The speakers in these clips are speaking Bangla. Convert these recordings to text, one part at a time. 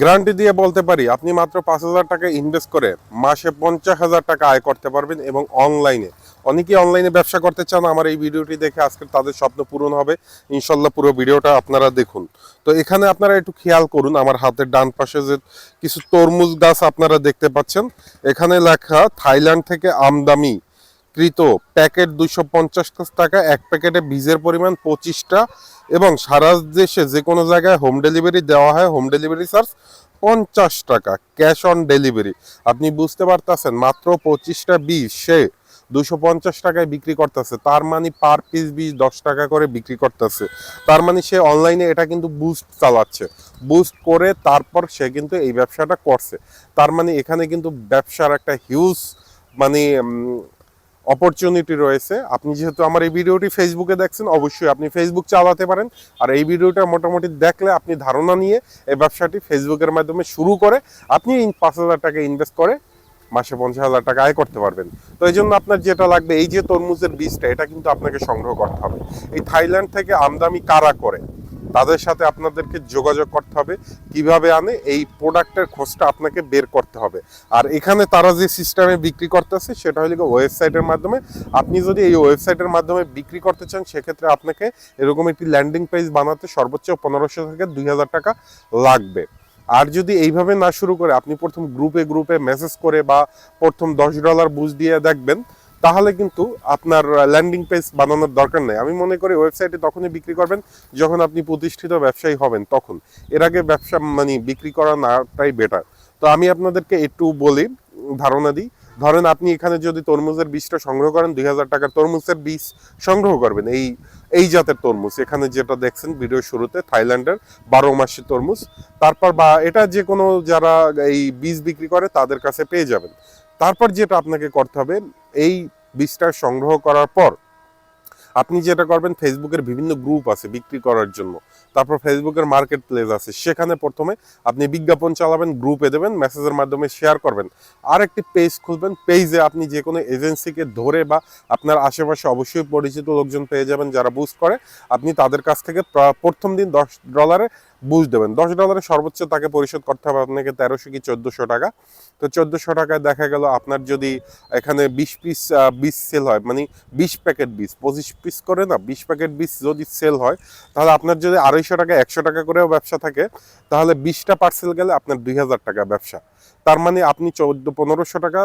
গ্যারান্টি দিয়ে বলতে পারি, আপনি মাত্র পাঁচ হাজার টাকা ইনভেস্ট করে মাসে পঞ্চাশ হাজার টাকা আয় করতে পারবেন এবং অনলাইনে অনেকেই অনলাইনে ব্যবসা করতে চান, আমার এই ভিডিওটি দেখে আজকে তাদের স্বপ্ন পূরণ হবে। ইনশাল্লাহ পুরো ভিডিওটা আপনারা দেখুন। তো এখানে আপনারা একটু খেয়াল করুন, আমার হাতের ডান পাশে যে কিছু তরমুজ গাছ আপনারা দেখতে পাচ্ছেন, এখানে লেখা থাইল্যান্ড থেকে আমদামি কৃত প্যাকেট দুইশো পঞ্চাশ টাকা, এক প্যাকেটে বীজের পরিমাণ পঁচিশটা এবং সারা দেশে যে কোনো জায়গায় হোম ডেলিভারি দেওয়া হয় হোম ডেলিভারি চার্জ পঞ্চাশ টাকা ক্যাশ অন ডেলিভারি আপনি বুঝতে পারতেছেন, মাত্র পঁচিশটা বীজ সে দুশো পঞ্চাশ টাকায় বিক্রি করতেছে, তার মানে পার পিস বীজ দশ টাকা করে বিক্রি করতেছে। তার মানে সে অনলাইনে এটা কিন্তু বুস্ট চালাচ্ছে। বুস্ট করে তারপর সে কিন্তু এই ব্যবসাটা করছে। তার মানে এখানে কিন্তু ব্যবসার একটা হিউজ মানে অপরচুনিটি রয়েছে। আপনি যেহেতু আমার এই ভিডিওটি ফেসবুকে দেখছেন, অবশ্যই আপনি ফেসবুক চালাতে পারেন। আর এই ভিডিওটা মোটামুটি দেখলে আপনি ধারণা নিয়ে এই ব্যবসাটি ফেসবুকের মাধ্যমে শুরু করে আপনি পাঁচ হাজার টাকা ইনভেস্ট করে মাসে পঞ্চাশ হাজার টাকা আয় করতে পারবেন। তো এই জন্য আপনার যেটা লাগবে, এই যে তরমুজের বীজটা, এটা কিন্তু আপনাকে সংগ্রহ করতে হবে। এই থাইল্যান্ড থেকে আমদানি কারা করে? তাদের সাথে আপনাদেরকে যোগাযোগ করতে হবে, কীভাবে আনে, এই প্রোডাক্টের খোঁজটা আপনাকে বের করতে হবে। আর এখানে তারা যে সিস্টেমে বিক্রি করতেছে, সেটা হলো ওয়েবসাইটের মাধ্যমে। আপনি যদি এই ওয়েবসাইটের মাধ্যমে বিক্রি করতে চান, সেক্ষেত্রে আপনাকে এরকম একটি ল্যান্ডিং পেজ বানাতে সর্বোচ্চ পনেরোশো থেকে দুই হাজার টাকা লাগবে। আর যদি এইভাবে না শুরু করে, আপনি প্রথম গ্রুপে গ্রুপে মেসেজ করে বা প্রথম দশ ডলার বুঝ দিয়ে দেখবেন তাহলে কিন্তু আপনার ল্যান্ডিং পেজ বানানোর দরকার নেই। আমি মনে করি ওয়েবসাইটে তখনই বিক্রি করবেন, যখন আপনি প্রতিষ্ঠিত ব্যবসায়ী হবেন তখন। এর আগে ব্যবসা মানে বিক্রি করা নাটাই বেটার তো আমি আপনাদেরকে একটু বলি, ধারণা দিই। ধরেন আপনি এখানে যদি তরমুজের বীজটা সংগ্রহ করেন, দুই হাজার টাকার তরমুজের বীজ সংগ্রহ করবেন, এই এই জাতের তরমুজ। এখানে যেটা দেখছেন ভিডিও শুরুতে, থাইল্যান্ডের বারো মাসি তরমুজ। তারপর বা, এটা যে কোনো যারা এই বীজ বিক্রি করে, তাদের কাছে পেয়ে যাবেন। তারপর যেটা আপনাকে করতে হবে, এই বীজটা সংগ্রহ করার পর আপনি যেটা করবেন ফেসবুকের বিভিন্ন গ্রুপ আছে বিক্রি করার জন্য। তারপর ফেসবুকের মার্কেট প্লেস আছে। সেখানে প্রথমে আপনি বিজ্ঞাপন চালাবেন গ্রুপে দেবেন মেসেজের মাধ্যমে শেয়ার করবেন। আর একটি পেজ খুলবেন পেজে আপনি যে কোনো এজেন্সিকে ধরে বা আপনার আশেপাশে অবশ্যই পরিচিত লোকজন পেয়ে যাবেন যারা বুস্ট করে। আপনি তাদের কাছ থেকে প্রথম দিন দশ ডলারে বুঝ দেবেন। দশ ডলারে সর্বোচ্চ তাকে পরিশোধ করতে হবে আপনাকে তেরোশো কি চোদ্দোশো টাকা। তো চোদ্দোশো টাকায় দেখা গেল আপনার যদি এখানে বিশ পিস বীজ সেল হয় মানে বিশ প্যাকেট বীজ, পঁচিশ পিস করে না, বিশ প্যাকেট বীজ যদি সেল হয়, তাহলে আপনার যদি আড়াইশো টাকা, একশো টাকা করেও ব্যবসা থাকে, তাহলে বিশটা পার্সেল গেলে আপনার দুই হাজার টাকা ব্যবসা। তার মানে আপনি চোদ্দ, পনেরোশো টাকা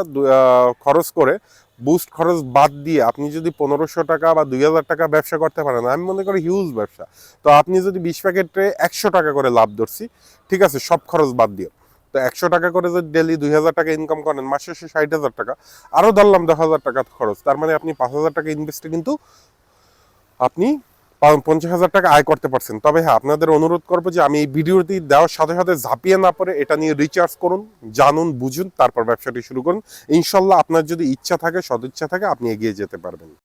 খরচ করে বুস্ট খরচ বাদ দিয়ে আপনি যদি পনেরোশো টাকা বা দুই হাজার টাকা ব্যবসা করতে পারেন, আমি মনে করি হিউজ ব্যবসা। তো আপনি যদি বিশ প্যাকেটে একশো টাকা করে লাভ ধরছি, ঠিক আছে, সব খরচ বাদ দিয়ে তো একশো টাকা করে যদি ডেলি দুই হাজার টাকা ইনকাম করেন, মাসে শেষে ষাট হাজার টাকা আরও ধরলাম দশ হাজার টাকা খরচ। তার মানে আপনি পাঁচ হাজার টাকা ইনভেস্টে কিন্তু আপনি পঞ্চাশ হাজার টাকা আয় করতে পারছেন। তবে হ্যাঁ আপনাদের অনুরোধ করব যে আমি এই ভিডিওটি দেওয়ার সাথে সাথে ঝাঁপিয়ে না পড়ে এটা নিয়ে রিচার্জ করুন, জানুন, বুঝুন, তারপর ব্যবসাটি শুরু করুন। ইনশাল্লাহ আপনার যদি ইচ্ছা থাকে, সদিচ্ছা থাকে, আপনি এগিয়ে যেতে পারবেন।